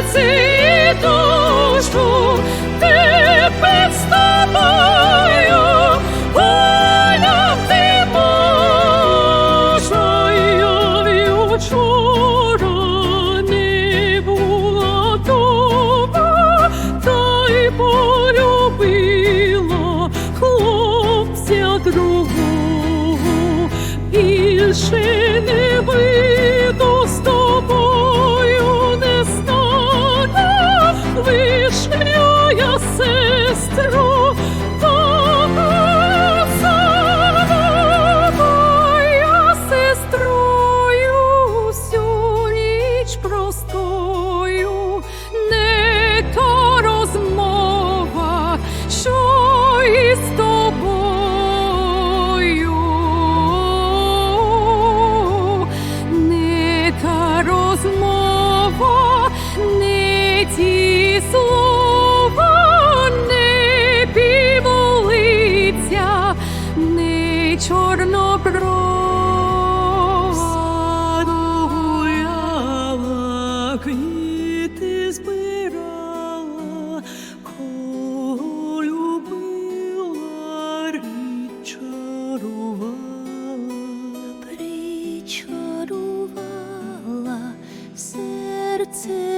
серці і душу, тепер з тобою, Оля, ти Божою вчора не було дома, та й полюбила хлопця друга. розмова не ті слова, не піволиця, не чорноброва. квіти збирала, 此